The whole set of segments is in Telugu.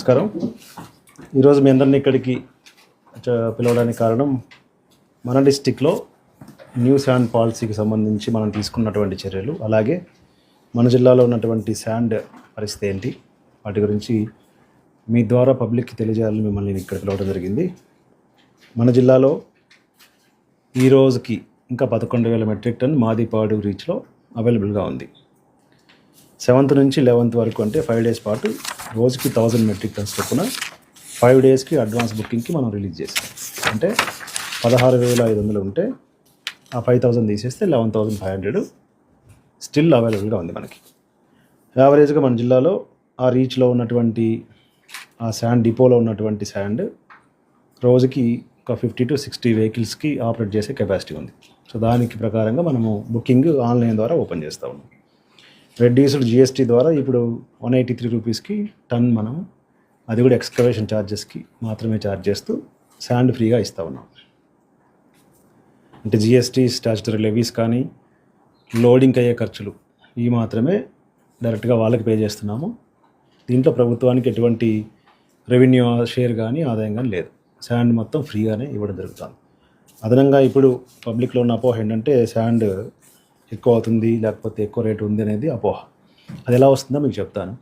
నమస్కారం. ఈరోజు మీ అందరినీ ఇక్కడికి చ- పిలవడానికి కారణం మన డిస్టిక్లో న్యూ శాండ్ పాలసీకి సంబంధించి మనం తీసుకున్నటువంటి చర్యలు అలాగే మన జిల్లాలో ఉన్నటువంటి శాండ్ పరిస్థితి ఏంటి వాటి గురించి మీ ద్వారా పబ్లిక్కి తెలియజేయాలని మిమ్మల్ని ఇక్కడ పిలవడం జరిగింది. మన జిల్లాలో ఈ రోజుకి ఇంకా పదకొండు వేల మెట్రిక్ టన్ మాదిపాడు రీచ్లో అవైలబుల్గా ఉంది. సెవెంత్ నుంచి లెవెంత్ వరకు అంటే ఫైవ్ డేస్ పాటు రోజుకి థౌజండ్ మెట్రిక్ టన్స్ చొప్పున ఫైవ్ డేస్కి అడ్వాన్స్ బుకింగ్కి మనం రిలీజ్ చేసాం అంటే పదహారు వేల ఐదు వందలు ఉంటే ఆ ఫైవ్ థౌజండ్ తీసేస్తే eleven thousand five hundred still అవైలబుల్గా ఉంది మనకి. యావరేజ్గా మన జిల్లాలో ఆ రీచ్లో ఉన్నటువంటి ఆ శాండ్ డిపోలో ఉన్నటువంటి శాండ్ రోజుకి ఒక ఫిఫ్టీ టు సిక్స్టీ వెహికల్స్కి ఆపరేట్ చేసే కెపాసిటీ ఉంది. సో దానికి ప్రకారంగా మనము బుకింగ్ ఆన్లైన్ ద్వారా ఓపెన్ చేస్తూ ఉన్నాం. రెడ్యూస్డ్ జిఎస్టీ ద్వారా ఇప్పుడు వన్ ఎయిటీ త్రీ రూపీస్కి టన్ మనం అది కూడా ఎక్స్కవేషన్ ఛార్జెస్కి మాత్రమే ఛార్జ్ చేస్తూ శాండ్ ఫ్రీగా ఇస్తూ ఉన్నాం. అంటే జిఎస్టీ స్టాచ్యుటరీ లెవీస్ కానీ లోడింగ్ అయ్యే ఖర్చులు ఇవి మాత్రమే డైరెక్ట్గా వాళ్ళకి పే చేస్తున్నాము. దీంట్లో ప్రభుత్వానికి ఎటువంటి రెవెన్యూ షేర్ కానీ ఆదాయం కానీ లేదు. శాండ్ మొత్తం ఫ్రీగానే ఇవ్వడం జరుగుతుంది. అదనంగా ఇప్పుడు పబ్లిక్లో ఉన్న అపోహ ఏంటంటే శాండ్ ఎక్కువ అవుతుంది లేకపోతే ఎక్కువ రేటు ఉంది అనేది అపోహ. అది ఎలా వస్తుందో మీకు చెప్తాను.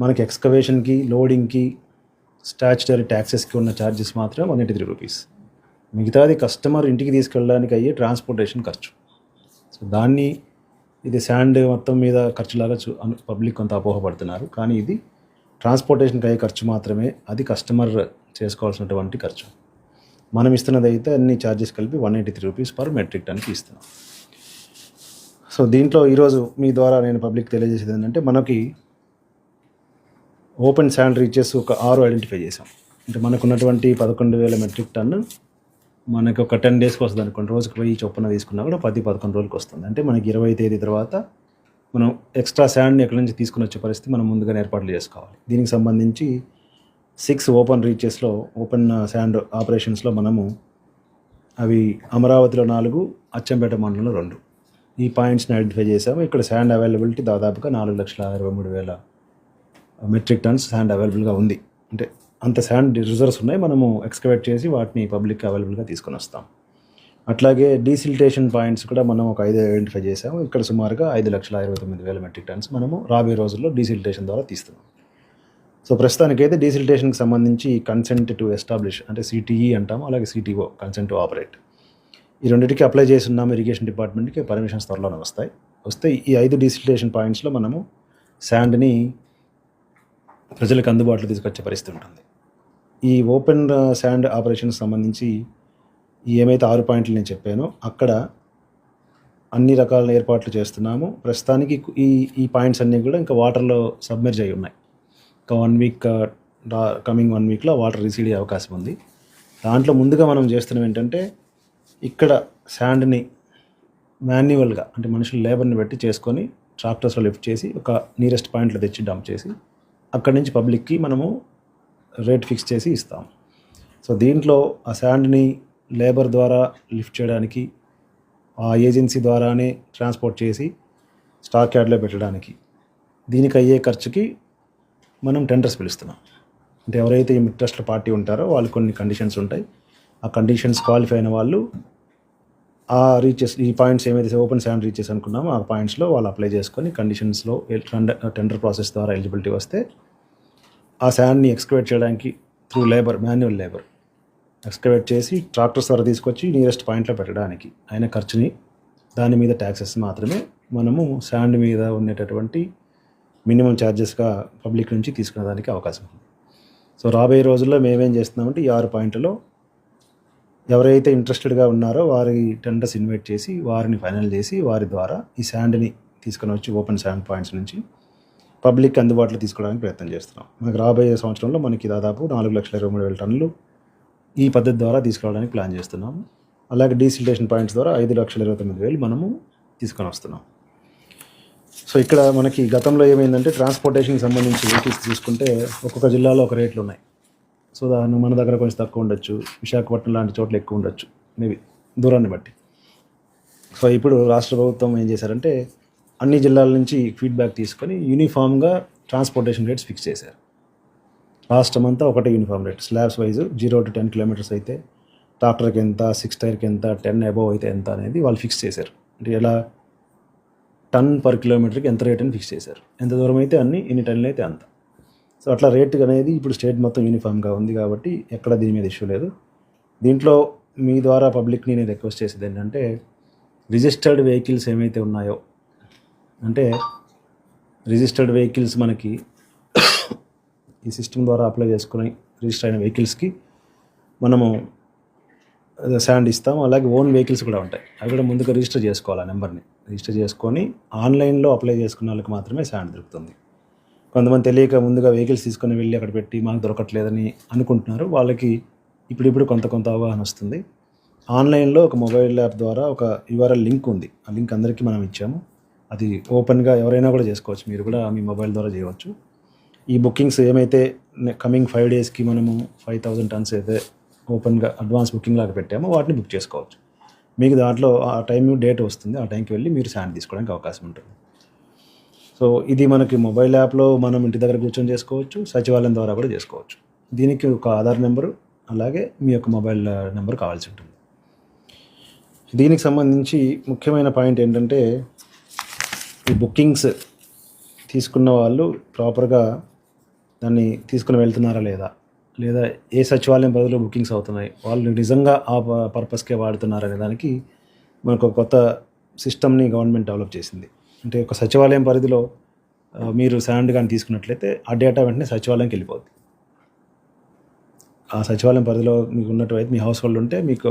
మనకి ఎక్స్కవేషన్కి లోడింగ్కి స్టాచ్యుటరీ ట్యాక్సెస్కి ఉన్న ఛార్జెస్ మాత్రం వన్ ఎయిటీ త్రీ రూపీస్. మిగతాది కస్టమర్ ఇంటికి తీసుకెళ్ళడానికి అయ్యే ట్రాన్స్పోర్టేషన్ ఖర్చు. సో దాన్ని ఇది శాండ్ మొత్తం మీద ఖర్చులాగా చూ పబ్లిక్ కొంత అపోహపడుతున్నారు. కానీ ఇది ట్రాన్స్పోర్టేషన్కి అయ్యే ఖర్చు మాత్రమే అది కస్టమర్ చేసుకోవాల్సినటువంటి ఖర్చు. మనం ఇస్తున్నది అయితే అన్ని ఛార్జెస్ కలిపి one eighty three rupees per metric టన్కి ఇస్తున్నాం. సో దీంట్లో ఈరోజు మీ ద్వారా నేను పబ్లిక్ తెలియజేసేది ఏంటంటే మనకి ఓపెన్ శాండ్ ఇచ్చేసి ఒక ఆరు ఐడెంటిఫై చేసాం అంటే మనకున్నటువంటి పదకొండు వేల మెట్రిక్ టన్ మనకు ఒక టెన్ డేస్కి వస్తుంది అనుకోండి. రోజుకి పోయి చొప్పున తీసుకున్నా కూడా పది పదకొండు రోజులకి వస్తుంది. అంటే మనకి ఇరవై తేదీ తర్వాత మనం ఎక్స్ట్రా శాండ్ని ఎక్కడి నుంచి తీసుకుని వచ్చే పరిస్థితి మనం ముందుగానే ఏర్పాట్లు చేసుకోవాలి. దీనికి సంబంధించి సిక్స్ ఓపెన్ రీచెస్లో ఓపెన్ శాండ్ ఆపరేషన్స్లో మనము అవి అమరావతిలో నాలుగు అచ్చంపేట మండలంలో రెండు. ఈ పాయింట్స్ని ఐడెంటిఫై చేసాము ఇక్కడ శాండ్ అవైలబిలిటీ దాదాపుగా నాలుగు లక్షల ఇరవై మూడు వేల మెట్రిక్ టన్స్ శాండ్ అవైలబుల్గా ఉంది. అంటే అంత శాండ్ రిజర్వ్స్ ఉన్నాయి. మనము ఎక్స్కవేట్ చేసి వాటిని పబ్లిక్ అవైలబుల్గా తీసుకొని వస్తాం. అట్లాగే డీసిల్టేషన్ పాయింట్స్ కూడా మనం ఒక ఐదు ఐడెంటిఫై చేసాము ఇక్కడ సుమారుగా ఐదు లక్షల ఇరవై తొమ్మిది వేల మెట్రిక్ టన్స్ మనము రాబోయే రోజుల్లో డీసిల్టేషన్ ద్వారా తీస్తున్నాం. సో ప్రస్తుతానికైతే డీసిల్టేషన్కి సంబంధించి కన్సెంట్ టు ఎస్టాబ్లిష్ అంటే సిటీఈ అంటాము. అలాగే సిటీఓ కన్సెంట్ టు ఆపరేట్ ఈ రెండింటికి అప్లై చేసి ఉన్నాము ఇరిగేషన్ డిపార్ట్మెంట్కి పర్మిషన్స్ త్వరలోనే వస్తాయి. వస్తే ఈ ఐదు డీసిల్టేషన్ పాయింట్స్లో మనము శాండ్ని ప్రజలకు అందుబాటులో తీసుకొచ్చే పరిస్థితి ఉంటుంది. ఈ ఓపెన్ శాండ్ ఆపరేషన్కి సంబంధించి ఏమైతే ఆరు పాయింట్లు నేను చెప్పానో అక్కడ అన్ని రకాల ఏర్పాట్లు చేస్తున్నాము. ప్రస్తుతానికి ఈ ఈ పాయింట్స్ అన్నీ కూడా ఇంకా వాటర్లో సబ్మెర్జ్ అయి ఉన్నాయి. ఇంకా వన్ వీక్ కమింగ్ వన్ వీక్లో వాటర్ రిసీడ్ అయ్యే అవకాశం ఉంది. దాంట్లో ముందుగా మనం చేస్తున్నాం ఏంటంటే ఇక్కడ శాండ్ని మాన్యువల్గా అంటే మనుషులు లేబర్ని పెట్టి చేసుకొని ట్రాక్టర్స్లో లిఫ్ట్ చేసి ఒక నియరెస్ట్ పాయింట్లో తెచ్చి డంప్ చేసి అక్కడి నుంచి పబ్లిక్కి మనము రేట్ ఫిక్స్ చేసి ఇస్తాం. సో దీంట్లో ఆ శాండ్ని లేబర్ ద్వారా లిఫ్ట్ చేయడానికి ఆ ఏజెన్సీ ద్వారానే ట్రాన్స్పోర్ట్ చేసి స్టాక్ యార్డ్లో పెట్టడానికి దీనికి అయ్యే ఖర్చుకి మనం టెండర్స్ పిలుస్తున్నాం. అంటే ఎవరైతే ఈ ట్రస్ట్ పార్టీ ఉంటారో వాళ్ళు కొన్ని కండిషన్స్ ఉంటాయి. ఆ కండిషన్స్ క్వాలిఫై అయిన వాళ్ళు ఆ రీచెస్ ఈ పాయింట్స్ ఏమైతే ఓపెన్ సెవెన్ రీచెస్ అనుకున్నామో ఆ పాయింట్స్లో వాళ్ళు అప్లై చేసుకొని కండిషన్స్లో టెండర్ ప్రాసెస్ ద్వారా ఎలిజిబిలిటీ వస్తే ఆ శాండ్ని ఎక్స్కవేట్ చేయడానికి through labour manual labour excavate చేసి ట్రాక్టర్స్ ద్వారా తీసుకొచ్చి నియరెస్ట్ పాయింట్లో పెట్టడానికి అయిన ఖర్చుని దాని మీద ట్యాక్సెస్ మాత్రమే మనము శాండ్ మీద ఉండేటటువంటి మినిమం ఛార్జెస్గా పబ్లిక్ నుంచి తీసుకునేదానికి అవకాశం ఉంది. సో రాబోయే రోజుల్లో మేమేం చేస్తున్నామంటే ఈ ఆరు పాయింట్లలో ఎవరైతే ఇంట్రెస్టెడ్గా ఉన్నారో వారి టెండర్స్ ఇన్వైట్ చేసి వారిని ఫైనల్ చేసి వారి ద్వారా ఈ శాండ్ని తీసుకొని వచ్చి ఓపెన్ శాండ్ పాయింట్స్ నుంచి పబ్లిక్ అందుబాటులో తీసుకోవడానికి ప్రయత్నం చేస్తున్నాం. మనకు రాబోయే సంవత్సరంలో మనకి దాదాపు నాలుగు లక్షల ఇరవై మూడు వేల టన్నులు ఈ పద్ధతి ద్వారా తీసుకురావడానికి ప్లాన్ చేస్తున్నాము అలాగే డీసిల్టేషన్ పాయింట్స్ ద్వారా ఐదు లక్షల ఇరవై తొమ్మిది వేలు మనము తీసుకొని వస్తున్నాం. సో ఇక్కడ మనకి గతంలో ఏమైందంటే ట్రాన్స్పోర్టేషన్కి సంబంధించి వెహికల్స్ తీసుకుంటే ఒక్కొక్క జిల్లాలో ఒక రేట్లు ఉన్నాయి. సో దాని మన దగ్గర కొంచెం తక్కువ ఉండొచ్చు. విశాఖపట్నం లాంటి చోట్ల ఎక్కువ ఉండొచ్చు. మేబీ దూరాన్ని బట్టి. సో ఇప్పుడు రాష్ట్ర ప్రభుత్వం ఏం చేశారంటే అన్ని జిల్లాల నుంచి ఫీడ్బ్యాక్ తీసుకొని యూనిఫామ్గా ట్రాన్స్పోర్టేషన్ రేట్స్ ఫిక్స్ చేశారు. రాష్ట్రం అంతా ఒకటే uniform rate. Slabs wise zero to ten kilometres అయితే ట్రాక్టర్కి ఎంత సిక్స్ టైర్కి ఎంత టెన్ అబోవ్ అయితే ఎంత అనేది వాళ్ళు ఫిక్స్ చేశారు. అంటే ఎలా? టన్ పర్ కిలోమీటర్కి ఎంత రేట్ అని ఫిక్స్ చేశారు. ఎంత దూరం అయితే అన్ని ఎన్ని టన్నులు అయితే అంత. సో అట్లా రేట్ అనేది ఇప్పుడు స్టేట్ మొత్తం యూనిఫామ్గా ఉంది కాబట్టి ఎక్కడ దీని మీద ఇష్యూ లేదు. దీంట్లో మీ ద్వారా పబ్లిక్ని నేను రిక్వెస్ట్ చేసేది ఏంటంటే రిజిస్టర్డ్ వెహికల్స్ ఏమైతే ఉన్నాయో అంటే రిజిస్టర్డ్ వెహికల్స్ మనకి ఈ సిస్టమ్ ద్వారా అప్లై చేసుకుని రిజిస్టర్ అయిన వెహికల్స్కి మనము శాండ్ ఇస్తాం అలాగే ఓన్ వెహికల్స్ కూడా ఉంటాయి. అవి కూడా ముందుగా రిజిస్టర్ చేసుకోవాలి ఆ నెంబర్ని రిజిస్టర్ చేసుకొని ఆన్లైన్లో అప్లై చేసుకున్న వాళ్ళకి మాత్రమే శాండ్ దొరుకుతుంది. కొంతమంది తెలియక ముందుగా వెహికల్స్ తీసుకొని వెళ్ళి అక్కడ పెట్టి మాకు దొరకట్లేదని అనుకుంటున్నారు. వాళ్ళకి ఇప్పుడిప్పుడు కొంత కొంత అవగాహన వస్తుంది. ఆన్లైన్లో ఒక మొబైల్ యాప్ ద్వారా ఒక యూఆర్ఎల్ లింక్ ఉంది. ఆ లింక్ అందరికీ మనం ఇచ్చాము. అది ఓపెన్గా ఎవరైనా కూడా చేసుకోవచ్చు. మీరు కూడా మీ మొబైల్ ద్వారా చేయవచ్చు. ఈ బుకింగ్స్ ఏమైతే కమింగ్ ఫైవ్ డేస్కి మనము ఫైవ్ థౌజండ్ టన్స్ అయితే ఓపెన్గా అడ్వాన్స్ బుకింగ్ లాగా పెట్టామో వాటిని బుక్ చేసుకోవచ్చు. మీకు దాంట్లో ఆ టైం డేట్ వస్తుంది. ఆ టైంకి వెళ్ళి మీరు శాండ్ తీసుకోవడానికి అవకాశం ఉంటుంది. సో ఇది మనకి మొబైల్ యాప్లో మనం ఇంటి దగ్గర కూర్చొని చేసుకోవచ్చు సచివాలయం ద్వారా కూడా చేసుకోవచ్చు. దీనికి ఒక ఆధార్ నెంబరు అలాగే మీ యొక్క మొబైల్ నెంబర్ కావాల్సి ఉంటుంది. దీనికి సంబంధించి ముఖ్యమైన పాయింట్ ఏంటంటే ఈ బుకింగ్స్ తీసుకున్న వాళ్ళు ప్రాపర్గా దాన్ని తీసుకుని వెళ్తున్నారా లేదా? లేదా ఏ సచివాలయం పరిధిలో బుకింగ్స్ అవుతున్నాయి? వాళ్ళు నిజంగా ఆ ప- పర్పస్కే వాడుతున్నారనే దానికి మనకు కొత్త సిస్టమ్ని గవర్నమెంట్ డెవలప్ చేసింది. అంటే ఒక సచివాలయం పరిధిలో మీరు శాండ్ కానీ తీసుకున్నట్లయితే ఆ డేటా వెంటనే సచివాలయంకి వెళ్ళిపోద్ది. ఆ సచివాలయం పరిధిలో మీకు ఉన్నట్టువైతే మీ హౌస్ హోల్డ్ ఉంటే మీకు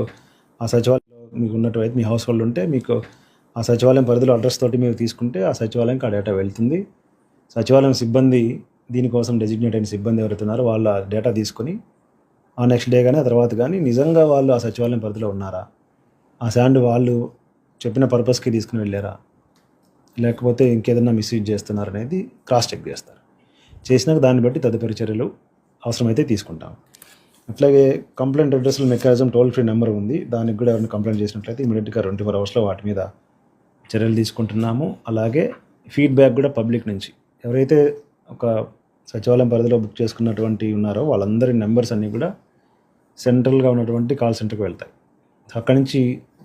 ఆ సచివాలయంలో మీకు ఉన్నట్టువైతే మీ హౌస్ హోల్డ్ ఉంటే మీకు ఆ సచివాలయం పరిధిలో అడ్రస్ తోటి మీరు తీసుకుంటే ఆ సచివాలయంకి ఆ డేటా వెళ్తుంది. సచివాలయం సిబ్బంది దీనికోసం డెసిగ్నేట్ అయిన సిబ్బంది ఎవరైతే ఉన్నారో వాళ్ళు ఆ డేటా తీసుకొని ఆ నెక్స్ట్ డే కానీ ఆ తర్వాత కానీ నిజంగా వాళ్ళు ఆ సచివాలయం పరిధిలో ఉన్నారా? ఆ శాండ్ వాళ్ళు చెప్పిన పర్పస్కి తీసుకుని వెళ్ళారా? లేకపోతే ఇంకేదైనా మిస్యూజ్ చేస్తున్నారు అనేది క్రాస్ చెక్ చేస్తారు. చేసినాక దాన్ని బట్టి తదుపరి చర్యలు అవసరమైతే తీసుకుంటాం. అట్లాగే కంప్లైంట్ అడ్రస్ల మెకానిజం టోల్ ఫ్రీ నెంబర్ ఉంది. దానికి కూడా ఎవరైనా కంప్లైంట్ చేసినట్లయితే ఇమీడియట్గా ట్వంటీ ఫోర్ అవర్స్లో వాటి మీద చర్యలు తీసుకుంటున్నాము. అలాగే ఫీడ్బ్యాక్ కూడా పబ్లిక్ నుంచి. ఎవరైతే ఒక సచివాలయం పరిధిలో బుక్ చేసుకున్నటువంటి ఉన్నారో వాళ్ళందరి నెంబర్స్ అన్నీ కూడా సెంట్రల్గా ఉన్నటువంటి కాల్ సెంటర్కి వెళ్తాయి. అక్కడి నుంచి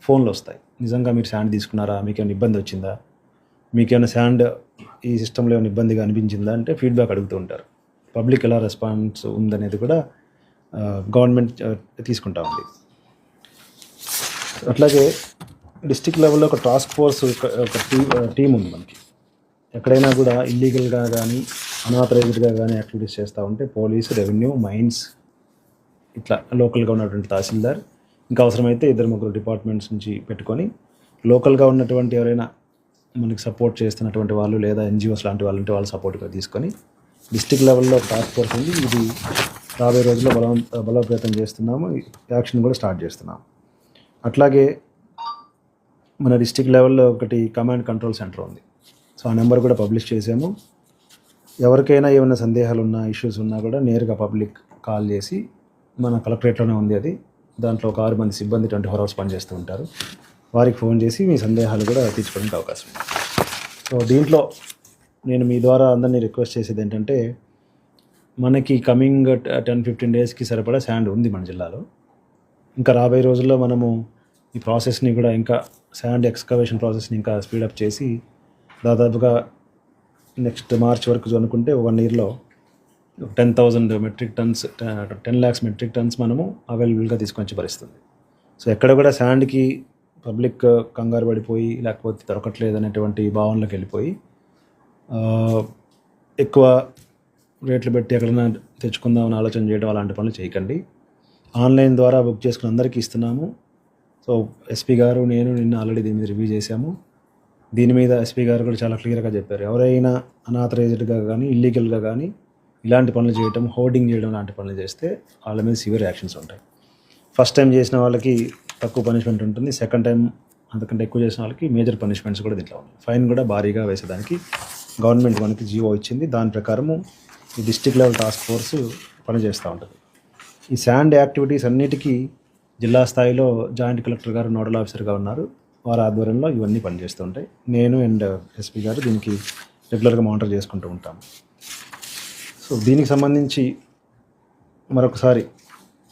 ఫోన్లు వస్తాయి. నిజంగా మీరు శాండ్ తీసుకున్నారా? మీకు ఏమైనా ఇబ్బంది వచ్చిందా? మీకు ఏమైనా శాండ్ ఈ సిస్టంలో ఏమైనా ఇబ్బందిగా అనిపించిందా అంటే ఫీడ్బ్యాక్ అడుగుతూ ఉంటారు. పబ్లిక్ ఎలా రెస్పాన్స్ ఉందనేది కూడా గవర్నమెంట్ తీసుకుంటా ఉంది. అట్లాగే డిస్టిక్ లెవెల్లో ఒక టాస్క్ ఫోర్స్ ఒక ఒక టీం ఉంది మనకి. ఎక్కడైనా కూడా ఇల్లీగల్గా కానీ అనాథరైజ్డ్గా కానీ యాక్టివిటీస్ చేస్తూ ఉంటే పోలీస్ రెవెన్యూ మైన్స్ ఇట్లా లోకల్గా ఉన్నటువంటి తహసీల్దార్ ఇంకా అవసరమైతే ఇద్దరు ముగ్గురు డిపార్ట్మెంట్స్ నుంచి పెట్టుకొని లోకల్గా ఉన్నటువంటి ఎవరైనా మనకి సపోర్ట్ చేస్తున్నటువంటి వాళ్ళు లేదా ఎన్జిఓస్ లాంటి వాళ్ళు ఉంటే వాళ్ళు సపోర్ట్గా తీసుకొని డిస్టిక్ లెవెల్లో టాస్క్ ఫోర్స్ ఉంది. ఇది రాబోయే రోజుల్లో బలం బలోపేతం చేస్తున్నాము. యాక్షన్ కూడా స్టార్ట్ చేస్తున్నాము అట్లాగే మన డిస్టిక్ లెవెల్లో ఒకటి కమాండ్ కంట్రోల్ సెంటర్ ఉంది. సో ఆ నెంబర్ కూడా పబ్లిష్ చేసాము ఎవరికైనా ఏమైనా సందేహాలు ఉన్నా ఇష్యూస్ ఉన్నా కూడా నేరుగా పబ్లిక్ కాల్ చేసి మన కలెక్టరేట్లోనే ఉంది అది. దాంట్లో ఒక ఆరు మంది సిబ్బంది ట్వంటీ ఫోర్ అవర్స్ పనిచేస్తూ ఉంటారు. వారికి ఫోన్ చేసి మీ సందేహాలు కూడా తీర్చుకోవడానికి అవకాశం ఉంది. సో దీంట్లో నేను మీ ద్వారా అందరినీ రిక్వెస్ట్ చేసేది ఏంటంటే మనకి కమింగ్ టెన్ ఫిఫ్టీన్ డేస్కి సరిపడా శాండ్ ఉంది మన జిల్లాలో. ఇంకా రాబోయే రోజుల్లో మనము ఈ ప్రాసెస్ని కూడా ఇంకా శాండ్ ఎక్స్కవేషన్ ప్రాసెస్ని ఇంకా స్పీడప్ చేసి దాదాపుగా నెక్స్ట్ మార్చ్ వరకు అనుకుంటే వన్ ఇయర్లో ten thousand metric tons ten lakhs metric tons మనము అవైలబుల్గా తీసుకొచ్చి భరిస్తుంది. సో ఎక్కడ కూడా శాండ్కి పబ్లిక్ కంగారు పడిపోయి లేకపోతే దొరకట్లేదు అనేటువంటి భావనలోకి వెళ్ళిపోయి ఎక్కువ రేట్లు పెట్టి ఎక్కడైనా తెచ్చుకుందామని ఆలోచన చేయడం అలాంటి పనులు చేయకండి. ఆన్లైన్ ద్వారా బుక్ చేసుకుని అందరికీ ఇస్తున్నాము. సో ఎస్పీ గారు నేను నిన్న ఆల్రెడీ దీని మీద రివ్యూ చేశాము. దీని మీద ఎస్పీ గారు కూడా చాలా క్లియర్గా చెప్పారు. ఎవరైనా అనాథరైజ్డ్గా కానీ ఇల్లీగల్గా కానీ ఇలాంటి పనులు చేయటం హోర్డింగ్ చేయడం లాంటి పనులు చేస్తే వాళ్ళ మీద సివియర్ యాక్షన్స్ ఉంటాయి. ఫస్ట్ టైం చేసిన వాళ్ళకి తక్కువ పనిష్మెంట్ ఉంటుంది. సెకండ్ టైం అంతకంటే ఎక్కువ చేసిన వాళ్ళకి మేజర్ పనిష్మెంట్స్ కూడా దీంట్లో ఉన్నాయి. ఫైన్ కూడా భారీగా వేసేదానికి గవర్నమెంట్ మనకి జీవో ఇచ్చింది. దాని ప్రకారము ఈ డిస్టిక్ లెవెల్ టాస్క్ ఫోర్స్ పనిచేస్తూ ఉంటుంది. ఈ శాండ్ యాక్టివిటీస్ అన్నిటికీ జిల్లా స్థాయిలో జాయింట్ కలెక్టర్ గారు నోడల్ ఆఫీసర్గా ఉన్నారు. వారి ఆధ్వర్యంలో ఇవన్నీ పనిచేస్తూ ఉంటాయి. నేను అండ్ ఎస్పీ గారు దీనికి రెగ్యులర్గా మానిటర్ చేసుకుంటూ ఉంటాము. సో దీనికి సంబంధించి మరొకసారి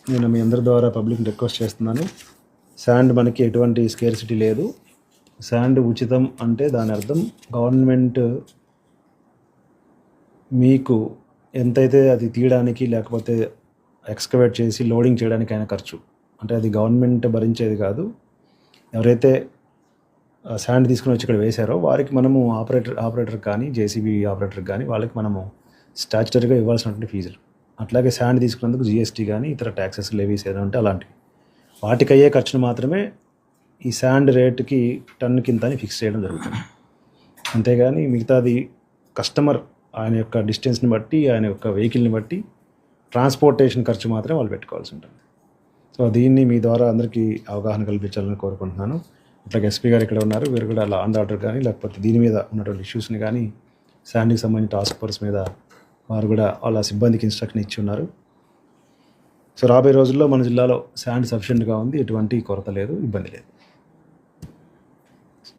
నేను మీ అందరి ద్వారా పబ్లిక్ రిక్వెస్ట్ చేస్తున్నాను. శాండ్ మనకి ఎటువంటి స్కేర్సిటీ లేదు. శాండ్ ఉచితం అంటే దాని అర్థం గవర్నమెంట్ మీకు ఎంతైతే అది తీయడానికి లేకపోతే ఎక్స్కవేట్ చేసి లోడింగ్ చేయడానికి ఖర్చు. అంటే అది గవర్నమెంట్ భరించేది కాదు. ఎవరైతే శాండ్ తీసుకుని వచ్చి ఇక్కడ వేశారో వారికి మనము ఆపరేటర్ ఆపరేటర్ కానీ జేసీబీ ఆపరేటర్ కానీ వాళ్ళకి మనము స్టాచ్యుటరీగా ఇవ్వాల్సినటువంటి ఫీజులు అట్లాగే శాండ్ తీసుకున్నందుకు జిఎస్టీ కానీ ఇతర ట్యాక్సెస్ లెవీస్ ఏదైనా ఉంటే అలాంటివి. వాటికి అయ్యే ఖర్చును మాత్రమే ఈ శాండ్ రేటుకి టన్ కింద అని ఫిక్స్ చేయడం జరుగుతుంది. అంతేగాని మిగతాది కస్టమర్ ఆయన యొక్క డిస్టెన్స్ని బట్టి ఆయన యొక్క వెహికల్ని బట్టి ట్రాన్స్పోర్టేషన్ ఖర్చు మాత్రమే వాళ్ళు పెట్టుకోవాల్సి ఉంటుంది. సో దీన్ని మీ ద్వారా అందరికీ అవగాహన కల్పించాలని కోరుకుంటున్నాను. అట్లాగే ఎస్పీ గారు ఇక్కడ ఉన్నారు. వీరు కూడా లాండ్ ఆర్డర్ కానీ లేకపోతే దీని మీద ఉన్నటువంటి ఇష్యూస్ని కానీ శాండ్కి సంబంధించిన టాస్క్ ఫోర్స్ మీద వారు కూడా వాళ్ళ సిబ్బందికి ఇన్స్ట్రక్షన్ ఇచ్చి ఉన్నారు. సో రాబోయే రోజుల్లో మన జిల్లాలో శాండ్ సఫిషియెంట్గా ఉంది. ఎటువంటి కొరత లేదు. ఇబ్బంది లేదు.